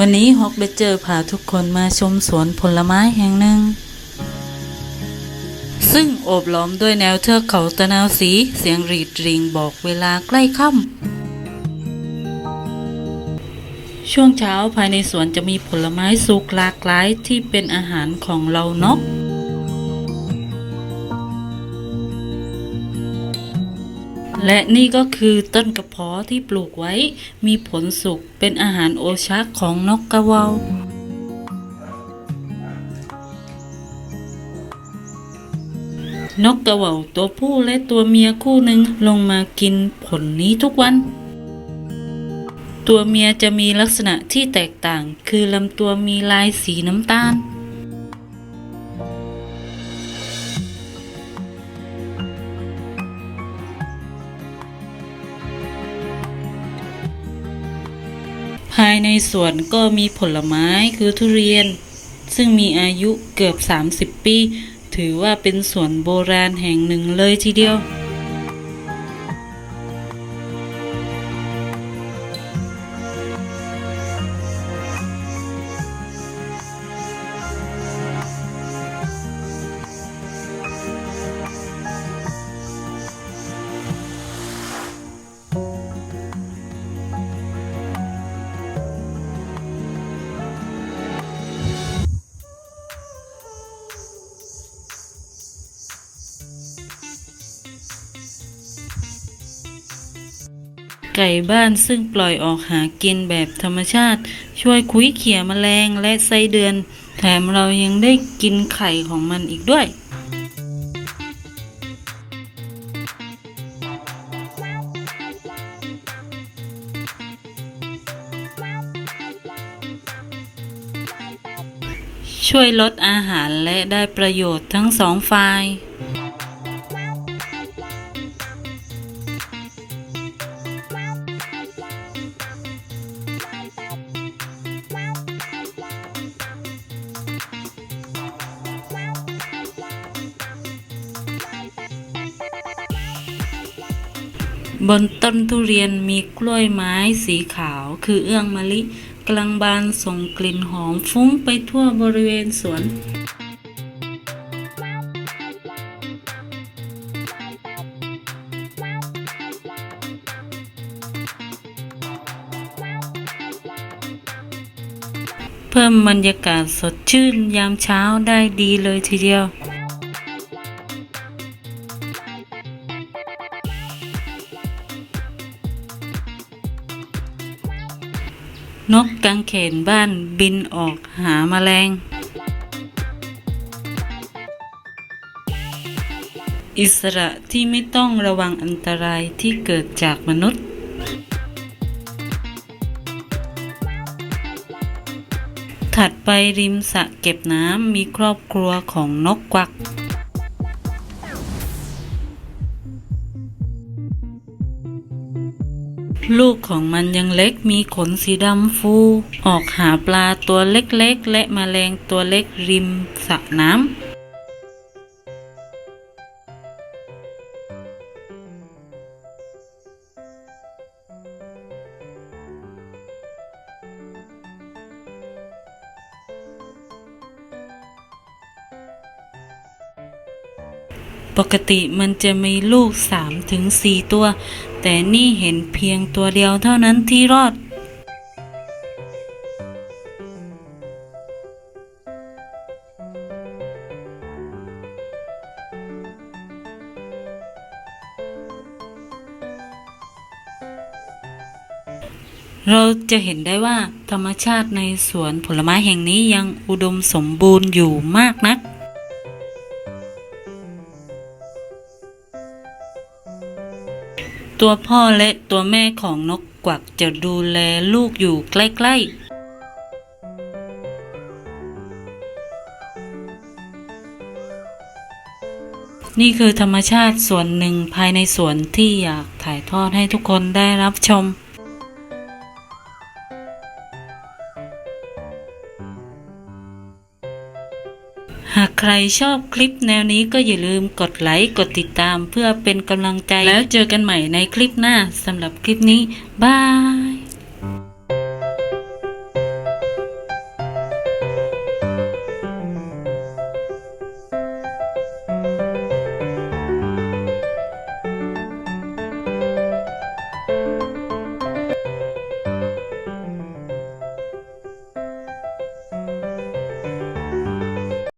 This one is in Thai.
วันนี้ฮอกได้เจอพาทุกคนมาชมสวนผลไม้แห่งหนึ่ง ซึ่งโอบล้อมด้วยแนวเทือกเขาตะนาวสี เสียงรีดริงบอกเวลาใกล้ค่ำช่วงเช้าภายในสวนจะมีผลไม้สุกหลากหลายที่เป็นอาหารของเรานก และนี่ก็คือต้นกระเพาะที่ปลูกไว้ มีผลสุกเป็นอาหารโอชะของนกกระวาวนกกระเหว่าตัวผู้และตัวเมียคู่หนึ่งลงมากินผลนี้ทุกวัน ตัวเมียจะมีลักษณะที่แตกต่าง คือลำตัวมีลายสีน้ำตาลายในสวนก็มีผลไม้คือทุเรียน ซึ่งมีอายุเกือบ 30 ปี ถือว่าเป็นสวนโบราณแห่งหนึ่งเลยทีเดียว ไก่บ้านซึ่งปล่อยออกหากินแบบธรรมชาติ ช่วยคุ้ยเขี่ยแมลงและไส้เดือน แถมเรายังได้กินไข่ของมันอีกด้วยช่วยลดอาหารและได้ประโยชน์ทั้งสองฝ่าย บนต้นทุเรียนมีกล้วยไม้สีขาว คือเอื้องมะลิกำลังบานส่งกลิ่นหอมฟุ้งไปทั่วบริเวณสวนเพิ่มบรรยากาศสดชื่นยามเช้าได้ดีเลยทีเดียว นกกังเขนบ้านบินออกหาแมลง อิสระที่ไม่ต้องระวังอันตรายที่เกิดจากมนุษย์ ถัดไปริมสระเก็บน้ำมีครอบครัวของนกกวัก ลูกของมันยังเล็กมีขนสีดำฟู ออกหาปลาตัวเล็กๆ และแมลงตัวเล็กริมสระน้ำปกติมันจะมีลูก3ถึง4ตัว แต่นี่เห็นเพียงตัวเดียวเท่านั้นที่รอด เราจะเห็นได้ว่าธรรมชาติในสวนผลไม้แห่งนี้ยังอุดมสมบูรณ์อยู่มากนัก ตัวพ่อและตัวแม่ของนกกวักจะดูแลลูกอยู่ใกล้ ๆนี่คือธรรมชาติส่วนหนึ่งภายในสวนที่อยากถ่ายทอดให้ทุกคนได้รับชมากใครชอบคลิปแนวนี้ก็อย่าลืมกดไลค์กดติดตามเพื่อเป็นกำลังใจแล้วเจอกันใหม่ในคลิปหน้าสำหรับคลิปนี้บาย